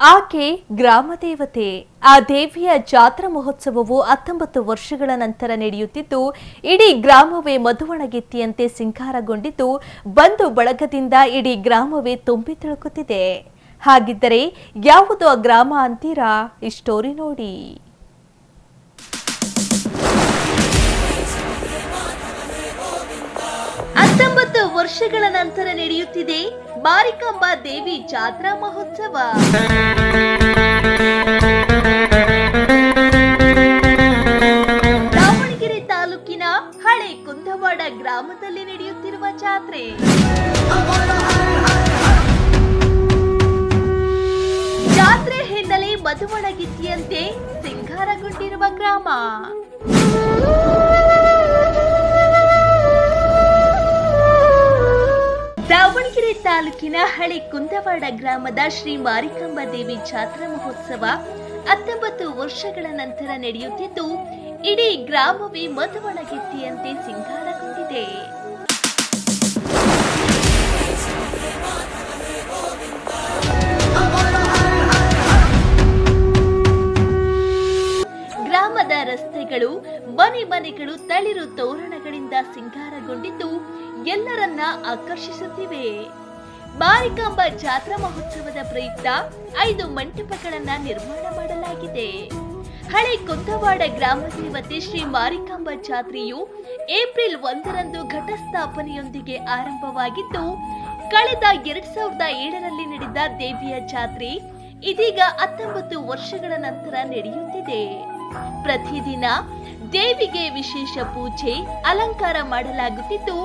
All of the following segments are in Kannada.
ಆಕೆ ಗ್ರಾಮ ದೇವತೆ. ಆ ದೇವಿಯ ಜಾತ್ರಾ ಮಹೋತ್ಸವವು ಹತ್ತೊಂಬತ್ತು ವರ್ಷಗಳ ನಂತರ ನಡೆಯುತ್ತಿದ್ದು, ಇಡೀ ಗ್ರಾಮವೇ ಮಧುವಣಗಿತ್ತಿಯಂತೆ ಸಿಂಕಾರಗೊಂಡಿದ್ದು ಬಂದು ಬಳಗದಿಂದ ಇಡೀ ಗ್ರಾಮವೇ ತುಂಬಿ ತಿಳುಕುತ್ತಿದೆ. ಹಾಗಿದ್ದರೆ ಯಾವುದು ಆ ಗ್ರಾಮ ಅಂತೀರಾ? ಈ ಸ್ಟೋರಿ ನೋಡಿ. ವರ್ಷಗಳ ನಂತರ ನಡೆಯುತ್ತಿದೆ ಮಾರಿಕಾಂಬಾ ದೇವಿ ಜಾತ್ರಾ ಮಹೋತ್ಸವ. ದಾವಣಗೆರೆ ತಾಲೂಕಿನ ಹಳೆ ಕುಂದವಾಡ ಗ್ರಾಮದಲ್ಲಿ ನಡೆಯುತ್ತಿರುವ ಜಾತ್ರೆ. ಜಾತ್ರೆ ಹಿನ್ನೆಲೆ ಮಧುವಣಗಿತ್ತಿಯಂತೆ ಸಿಂಗಾರಗೊಂಡಿರುವ ಗ್ರಾಮ. ತಾಲೂಕಿನ ಹಳೆ ಕುಂದವಾಡ ಗ್ರಾಮದ ಶ್ರೀ ಮಾರಿಕಾಂಬ ದೇವಿ ಜಾತ್ರಾ ಮಹೋತ್ಸವ ಹತ್ತೊಂಬತ್ತು ವರ್ಷಗಳ ನಂತರ ನಡೆಯುತ್ತಿದ್ದು, ಇಡೀ ಗ್ರಾಮವೇ ಮಧುವಣಗೆತ್ತಿಯಂತೆ ಸಿಂಗಾರಗೊಂಡಿದೆ. ಗ್ರಾಮದ ರಸ್ತೆಗಳು, ಮನೆ ಮನೆಗಳು ತಳಿರು ತೋರಣಗಳಿಂದ ಸಿಂಗಾರಗೊಂಡಿದ್ದು, ಎಲ್ಲರನ್ನ ಆಕರ್ಷಿಸುತ್ತಿವೆ. ಮಾರಿಕಾಂಬ ಜಾತ್ರಾ ಮಹೋತ್ಸವದ ಪ್ರಯುಕ್ತ ಐದು ಮಂಟಪಗಳನ್ನ ನಿರ್ಮಾಣ ಮಾಡಲಾಗಿದೆ. ಹಳೆ ಕೊತ್ತವಾಡ ಗ್ರಾಮ ದೇವತೆ ಶ್ರೀ ಮಾರಿಕಾಂಬ ಜಾತ್ರೆಯು ಏಪ್ರಿಲ್ ಒಂದರಂದು ಘಟಸ್ಥಾಪನೆಯೊಂದಿಗೆ ಆರಂಭವಾಗಿದ್ದು, ಕಳೆದ ಎರಡ್ ಸಾವಿರದ ಏಳರಲ್ಲಿ ನಡೆದ ದೇವಿಯ ಜಾತ್ರೆ ಇದೀಗ ಹತ್ತೊಂಬತ್ತು ವರ್ಷಗಳ ನಂತರ ನಡೆಯುತ್ತಿದೆ. ಪ್ರತಿದಿನ ದೇವಿಗೆ ವಿಶೇಷ ಪೂಜೆ ಅಲಂಕಾರ ಮಾಡಲಾಗುತ್ತಿದ್ದು,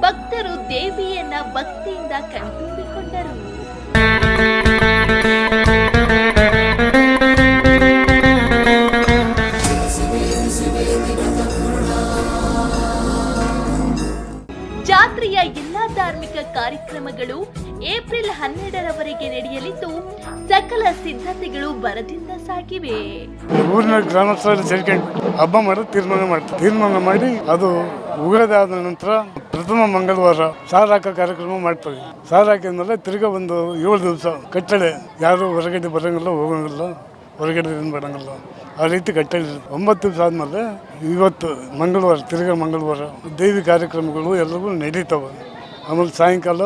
ಭಕ್ತರು ದೇವಿಯನ್ನ ಭಕ್ತಿಯಿಂದ ಕಣ್ತುಂಬಿಕೊಂಡರು. ಜಾತ್ರೆಯ ಎಲ್ಲಾ ಧಾರ್ಮಿಕ ಕಾರ್ಯಕ್ರಮಗಳು ಏಪ್ರಿಲ್ ಹನ್ನೆರಡರವರೆಗೆ ಸಕಲ ಸಿದ್ಧತೆಗಳು ಬರದಿಂದ ಸಾಗಿವೆ. ಊರಿನ ಗ್ರಾಮಸ್ಥರು ಸೇರ್ಕೊಂಡು ಹಬ್ಬ ಮಾಡಿ ತೀರ್ಮಾನ ಮಾಡ್ತಾರೆ. ತೀರ್ಮಾನ ಮಾಡಿ ಅದು ಉಗಾದಿ ಆದ ನಂತರ ಪ್ರಥಮ ಮಂಗಳವಾರ ಸಾರಾಕ ಕಾರ್ಯಕ್ರಮ ಮಾಡ್ತಾರೆ. ಸಾರಾಕಿದ್ಮೇಲೆ ತಿರ್ಗಾ ಒಂದು ಏಳು ದಿವಸ ಕಟ್ಟಳೆ. ಯಾರು ಹೊರಗಡೆ ಬರೋಂಗಿಲ್ಲ, ಹೋಗೋಂಗಿಲ್ಲ, ಹೊರಗಡೆ ಏನು ಬರೋಂಗಿಲ್ಲ. ಆ ರೀತಿ ಕಟ್ಟಳೆ ಒಂಬತ್ತು ದಿವಸ ಆದಮೇಲೆ ಇವತ್ತು ಮಂಗಳವಾರ, ತಿರ್ಗಾ ಮಂಗಳವಾರ ದೇವಿ ಕಾರ್ಯಕ್ರಮಗಳು ಎಲ್ಲವೂ ನಡೀತವೆ. ಆಮೇಲೆ ಸಾಯಂಕಾಲ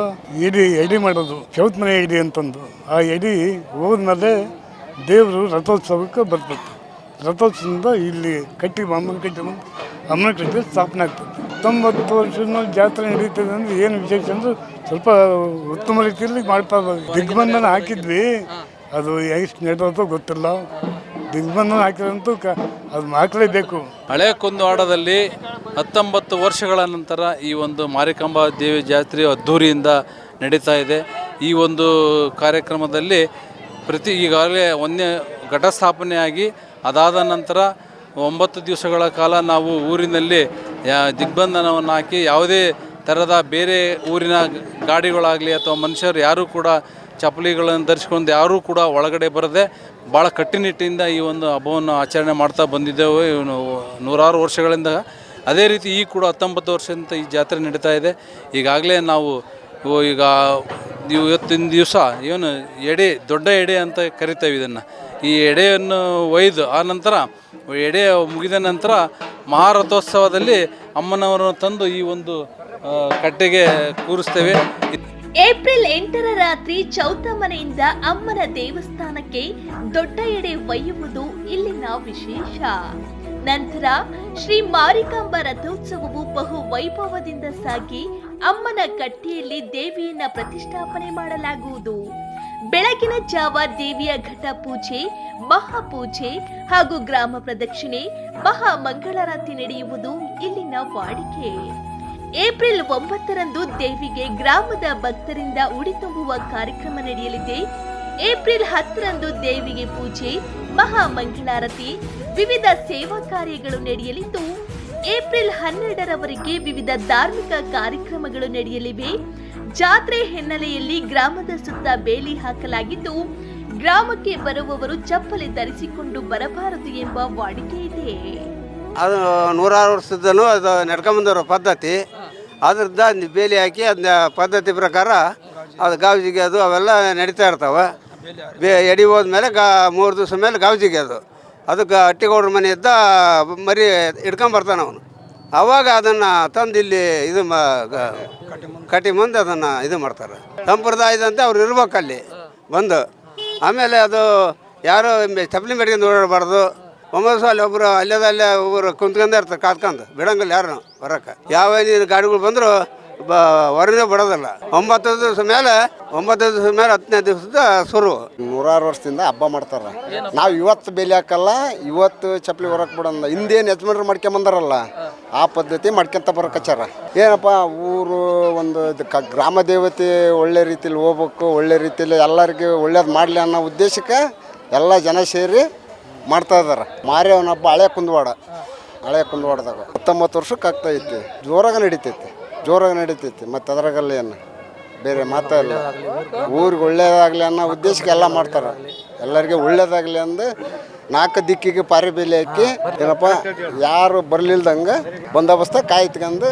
ಎಡಿ ಎಡಿ ಮಾಡೋದು, ಚೌತ್ ಮನೆ ಎಡಿ ಅಂತಂದು. ಆ ಎಡಿ ಹೋದ್ಮೇಲೆ ದೇವರು ರಥೋತ್ಸವಕ್ಕೆ ಬರ್ತದೆ ರಥೋತ್ಸವದಿಂದ ಇಲ್ಲಿ ಕಟ್ಟಿ ಅಮ್ಮನ ಕಟ್ಟಿ ಅಮ್ಮನ ಕಟ್ಟಿ ಸ್ಥಾಪನೆ ಆಗ್ತದೆ. ಹತ್ತೊಂಬತ್ತು ವರ್ಷದ ಜಾತ್ರೆ ನಡೀತದೆ ಅಂದ್ರೆ ಏನು ವಿಶೇಷ ಅಂದ್ರೆ ಸ್ವಲ್ಪ ಉತ್ತಮ ರೀತಿಯಲ್ಲಿ ಮಾಡ್ತಾ ದಿಗ್ಬಂಧನ ಹಾಕಿದ್ವಿ. ಅದು ಎಷ್ಟು ನಡೆದೋ ಗೊತ್ತಿಲ್ಲ. ದಿಗ್ಬಂಧನ ಹಾಕಿದಂತೂ ಕ ಅದು ಹಾಕಲೇಬೇಕು. ಹಳೆ ಕುಂದವಾಡದಲ್ಲಿ ಹತ್ತೊಂಬತ್ತು ವರ್ಷಗಳ ನಂತರ ಈ ಒಂದು ಮಾರಿಕಾಂಬಾ ದೇವಿ ಜಾತ್ರೆ ಅದ್ಧೂರಿಯಿಂದ ನಡೀತಾ ಇದೆ. ಈ ಒಂದು ಕಾರ್ಯಕ್ರಮದಲ್ಲಿ ಪ್ರತಿ ಈಗಾಗಲೇ ಒಂದೇ ಘಟಸ್ಥಾಪನೆಯಾಗಿ, ಅದಾದ ನಂತರ ಒಂಬತ್ತು ದಿವಸಗಳ ಕಾಲ ನಾವು ಊರಿನಲ್ಲಿ ದಿಗ್ಬಂಧನವನ್ನು ಹಾಕಿ ಯಾವುದೇ ಥರದ ಬೇರೆ ಊರಿನ ಗಾಡಿಗಳಾಗಲಿ ಅಥವಾ ಮನುಷ್ಯರು ಯಾರೂ ಕೂಡ ಚಪ್ಪಲಿಗಳನ್ನು ಧರಿಸ್ಕೊಂಡು ಯಾರೂ ಕೂಡ ಒಳಗಡೆ ಬರದೆ ಭಾಳ ಕಟ್ಟುನಿಟ್ಟಿನಿಂದ ಈ ಒಂದು ಹಬ್ಬವನ್ನು ಆಚರಣೆ ಮಾಡ್ತಾ ಬಂದಿದ್ದೇವೆ. ಇವನು ನೂರಾರು ವರ್ಷಗಳಿಂದ ಅದೇ ರೀತಿ ಈ ಕೂಡ ಹತ್ತೊಂಬತ್ತು ವರ್ಷದಿಂದ ಈ ಜಾತ್ರೆ ನಡೀತಾ ಇದೆ. ಈಗಾಗಲೇ ನಾವು ಈಗ ಇವತ್ತಿನ ದಿವಸ ಏನು ಎಡೆ, ದೊಡ್ಡ ಎಡೆ ಅಂತ ಕರಿತೇವೆ ಇದನ್ನು. ಈ ಎಡೆಯನ್ನು ಒಯ್ದು ಆ ನಂತರ ಎಡೆ ಮುಗಿದ ನಂತರ ಮಹಾರಥೋತ್ಸವದಲ್ಲಿ ಅಮ್ಮನವರನ್ನು ತಂದು ಈ ಒಂದು ಕಟ್ಟೆಗೆ ಕೂರಿಸ್ತೇವೆ. ಏಪ್ರಿಲ್ ಎಂಟರ ರಾತ್ರಿ ಚೌತ ಮನೆಯಿಂದ ಅಮ್ಮನ ದೇವಸ್ಥಾನಕ್ಕೆ ದೊಡ್ಡ ಎಡೆ ಒಯ್ಯುವುದು ಇಲ್ಲಿನ ವಿಶೇಷ. ನಂತರ ಶ್ರೀ ಮಾರಿಕಾಂಬ ರಥೋತ್ಸವವು ಬಹು ವೈಭವದಿಂದ ಸಾಗಿ ಅಮ್ಮನ ಕಟ್ಟೆಯಲ್ಲಿ ದೇವಿಯನ್ನ ಪ್ರತಿಷ್ಠಾಪನೆ ಮಾಡಲಾಗುವುದು. ಬೆಳಗಿನ ಜಾವ ದೇವಿಯ ಘಟ ಪೂಜೆ ಮಹಾಪೂಜೆ ಹಾಗೂ ಗ್ರಾಮ ಪ್ರದಕ್ಷಿಣೆ, ಮಹಾ ಮಂಗಳಾರತಿ ನಡೆಯುವುದು ಇಲ್ಲಿನ ವಾಡಿಕೆ. ಏಪ್ರಿಲ್ ಒಂಬತ್ತರಂದು ದೇವಿಗೆ ಗ್ರಾಮದ ಭಕ್ತರಿಂದ ಉಡಿ ತುಂಬುವ ಕಾರ್ಯಕ್ರಮ ನಡೆಯಲಿದೆ. ಏಪ್ರಿಲ್ ಹತ್ತರಂದು ದೇವಿಗೆ ಪೂಜೆ, ಮಹಾ ಮಂಗಳಾರತಿ, ವಿವಿಧ ಸೇವಾ ಕಾರ್ಯಗಳು ನಡೆಯಲಿದ್ದು, ಏಪ್ರಿಲ್ ಹನ್ನೆರಡರವರೆಗೆ ವಿವಿಧ ಧಾರ್ಮಿಕ ಕಾರ್ಯಕ್ರಮಗಳು ನಡೆಯಲಿವೆ. ಜಾತ್ರೆ ಹಿನ್ನೆಲೆಯಲ್ಲಿ ಗ್ರಾಮದ ಸುತ್ತ ಬೇಲಿ ಹಾಕಲಾಗಿದ್ದು, ಗ್ರಾಮಕ್ಕೆ ಬರುವವರು ಚಪ್ಪಲಿ ಧರಿಸಿಕೊಂಡು ಬರಬಾರದು ಎಂಬ ವಾಡಿಕೆ ಇದೆ. ಅದು ನೂರಾರು ವರ್ಷದಲ್ಲೂ ಅದು ನಡ್ಕೊಂಬಂದಿರೋ ಪದ್ಧತಿ. ಅದ್ರದ್ದು ಬೇಲಿ ಹಾಕಿ ಅದನ್ನ ಪದ್ಧತಿ ಪ್ರಕಾರ ಅದು ಗಾವಿಜಿಗೆ ಅದು ಅವೆಲ್ಲ ನಡೀತಾ ಇರ್ತಾವೆ. ಬೇ ಎಡಿ ಹೋದ್ಮೇಲೆ ಗಾ ಮೂರು ದಿವಸ ಮೇಲೆ ಗಾವ್ಜಿಗೆ ಅದು. ಅದಕ್ಕೆ ಅಟ್ಟಿಗೌಡ್ರ ಮನೆಯಿಂದ ಮರಿ ಇಟ್ಕೊಂಬರ್ತಾನೆ ಅವನು. ಅವಾಗ ಅದನ್ನು ತಂದು ಇಲ್ಲಿ ಇದು ಕಟ್ಟಿ ಮುಂದೆ ಅದನ್ನು ಇದು ಮಾಡ್ತಾರೆ. ಸಂಪ್ರದಾಯದಂತೆ ಅವ್ರು ಇರ್ಬೇಕು ಅಲ್ಲಿ, ಬಂದು. ಆಮೇಲೆ ಅದು ಯಾರು ಚಪ್ಪಲಿ ಮೇಡ್ಕೊಂಡು ಓಡಾಡಬಾರ್ದು. ಒಂಬತ್ತು ಸಲ ಒಬ್ಬರು ಅಲ್ಲೇದ ಅಲ್ಲೇ ಒಬ್ಬರು ಕುಂತ್ಕೊಂಡೇ ಇರ್ತಾರೆ ಕಾತ್ಕೊಂಡು ಬಿಡಂಗಿಲ್ಲ ಯಾರು ಬರೋಕೆ. ಯಾವ ನೀರು ಗಾಡಿಗಳು ಬಂದರೂ ಬ ಹೊರಗೆ ಬಿಡೋದಿಲ್ಲ ಒಂಬತ್ತು ದಿವಸ ಮೇಲೆ, ಒಂಬತ್ತು ದಿವಸ ಮೇಲೆ ಹತ್ತನೇ ದಿವಸದ ಶುರು. ನೂರಾರು ವರ್ಷದಿಂದ ಹಬ್ಬ ಮಾಡ್ತಾರೆ. ನಾವು ಇವತ್ತು ಬೆಲೆ ಹಾಕಲ್ಲ, ಇವತ್ತು ಚಪ್ಪಲಿ ಹೊರಕ್ಕೆ ಬಿಡಲ್ಲ ಹಿಂದೇನು ಯಜಮಾನ್ರು ಮಾಡ್ಕೊಂಬಂದಾರಲ್ಲ ಆ ಪದ್ಧತಿ ಮಾಡ್ಕೊಂತ ಬರಕಚ್ಚಾರ ಏನಪ್ಪ, ಊರು ಒಂದು ಕ ಗ್ರಾಮ ದೇವತೆ ಒಳ್ಳೆ ರೀತಿಲಿ ಹೋಗ್ಬೇಕು, ಒಳ್ಳೆ ರೀತಿಲಿ ಎಲ್ಲರಿಗೆ ಒಳ್ಳೇದು ಮಾಡಲಿ ಅನ್ನೋ ಉದ್ದೇಶಕ್ಕೆ ಎಲ್ಲ ಜನ ಸೇರಿ ಮಾಡ್ತಾ ಇದ್ದಾರೆ ಮಾರಿಯವನ ಹಬ್ಬ ಹಳೆ ಕುಂದವಾಡ. ಹಳೆ ಕುಂದವಾಡದಾಗ ಹತ್ತೊಂಬತ್ತು ವರ್ಷಕ್ಕೆ ಆಗ್ತೈತಿ ಜೋರಾಗಿ ನಡೀತೈತಿ ಜೋರಾಗಿ ನಡೀತೈತಿ. ಮತ್ತು ಅದ್ರಾಗಲ್ಲ ಏನು? ಬೇರೆ ಮಾತಾ ಇಲ್ಲ. ಊರಿಗೆ ಒಳ್ಳೇದಾಗಲಿ ಅನ್ನೋ ಉದ್ದೇಶಕ್ಕೆ ಎಲ್ಲ ಮಾಡ್ತಾರೆ. ಎಲ್ಲರಿಗೆ ಒಳ್ಳೇದಾಗಲಿ ಅಂದು ನಾಲ್ಕು ದಿಕ್ಕಿಗೆ ಪಾರಿ ಬೆಲೆ ಹಾಕಿ ಏನಪ್ಪ ಯಾರು ಬರ್ಲಿಲ್ದಂಗೆ ಬಂದೋಬಸ್ತ ಕಾಯ್ತ್ಕೊಂಡು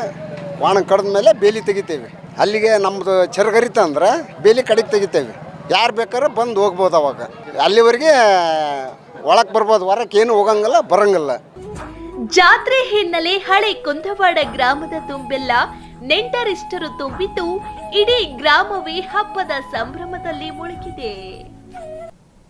ವಾಣ ಕಡ್ದ ಮೇಲೆ ಬೇಲಿ ತೆಗಿತೇವೆ. ಅಲ್ಲಿಗೆ ನಮ್ಮದು ಚರಗರಿತ ಅಂದ್ರೆ ಬೇಲಿ ಕಡೆಗೆ ತೆಗಿತೇವೆ. ಯಾರು ಬೇಕಾದ್ರೆ ಬಂದು ಹೋಗ್ಬೋದು ಅವಾಗ. ಅಲ್ಲಿವರೆಗೆ ಒಳಗೆ ಬರ್ಬೋದು ಹೊರಕ್ಕೆ ಏನು ಹೋಗಂಗಿಲ್ಲ ಬರಂಗಿಲ್ಲ. ಜಾತ್ರೆ ಹಿನ್ನೆಲೆ ಹಳೆ ಕುಂದವಾಡ ಗ್ರಾಮದ ತುಂಬೆಲ್ಲ ನೆಂಟರಿಷ್ಟರು ತುಂಬಿದ್ದು ಇಡೀ ಗ್ರಾಮವೇ ಹಬ್ಬದ ಸಂಭ್ರಮದಲ್ಲಿ ಮುಳುಗಿದೆ.